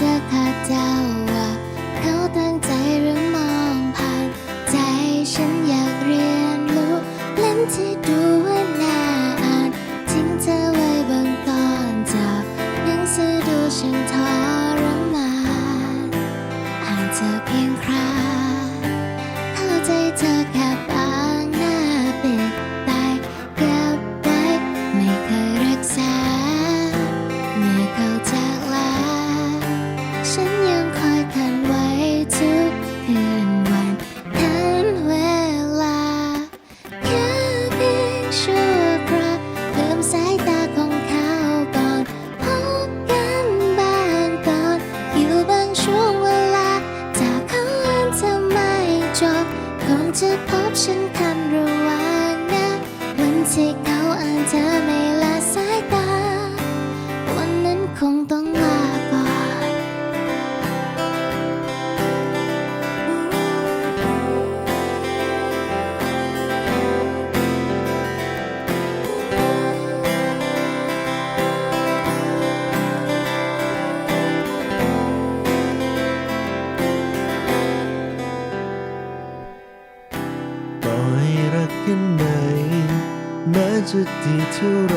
จะขาดเจ้าว่า เขาตั้งใจหรือมองผ่าน ใจฉันอยากเรียนรู้เล่มที่ดูว่าน่าอ่านทิ้งเธอไว้บางตอนจากหนังสือดูฉันทอ ระหว่างนะวันที่เขาอ่านเธอไม่ละสายตา วันนั้นคงต้อง จะดีเท่าไร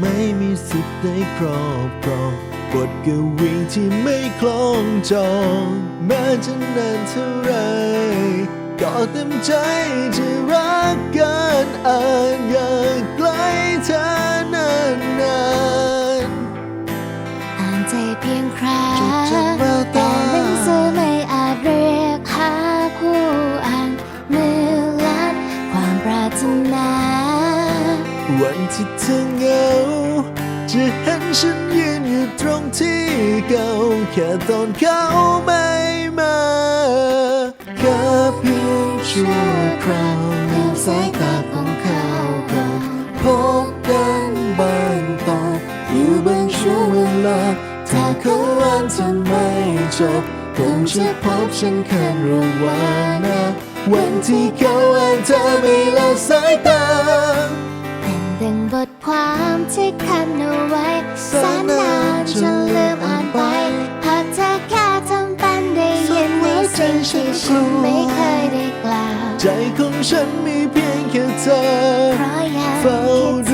ไม่มีสิทธิ์ได้ครอบครองบทกวีที่ไม่คล้องจองแม้จะนานเท่าไร ก็เต็มใจจะรักกัน ที่เธอเหงา จะเห็นฉันยืนอยู่ตรงที่เก่า แค่ตอนเขาไม่มาแค่เพียงชั่วคราวลืมสายตาของเขาก่อนพบกันบางตอนอยู่บางช่วงเวลา ถ้าเขาอ่านเธอไม่จบคงจะพบฉันแค่ระหว่างนะวันที่เขาอ่านเธอไม่ละสายตา ที่คันเอาไว้แสนนานจนลืมอ่านไปหากเธอแค่ทำเป็นได้ยินในสิ่งที่ฉันไม่เคยได้กล่าวใจของฉันมีเพียงแค่เธอเพราะยังเฝ้าคิ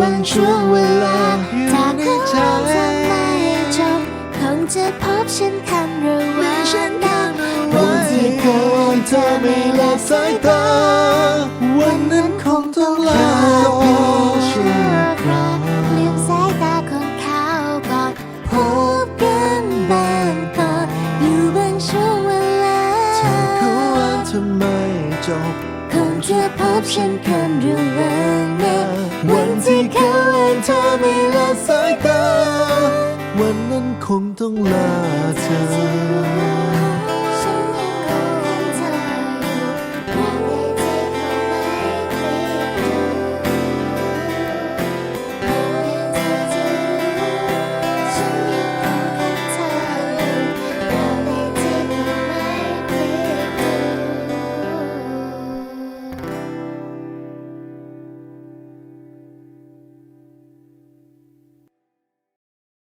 บางช่วงเวลาถ้าเขาทำไม่จบคงจะพบฉันคันระหว่างนั้นวันที่เขาอ่านเธอไม่ละสายตาวันนั้นค จะพบฉันคันระหว่างนะวันที่เขาอ่านเธอไม่ละสายตา วันนั้นคงต้องลาเธอ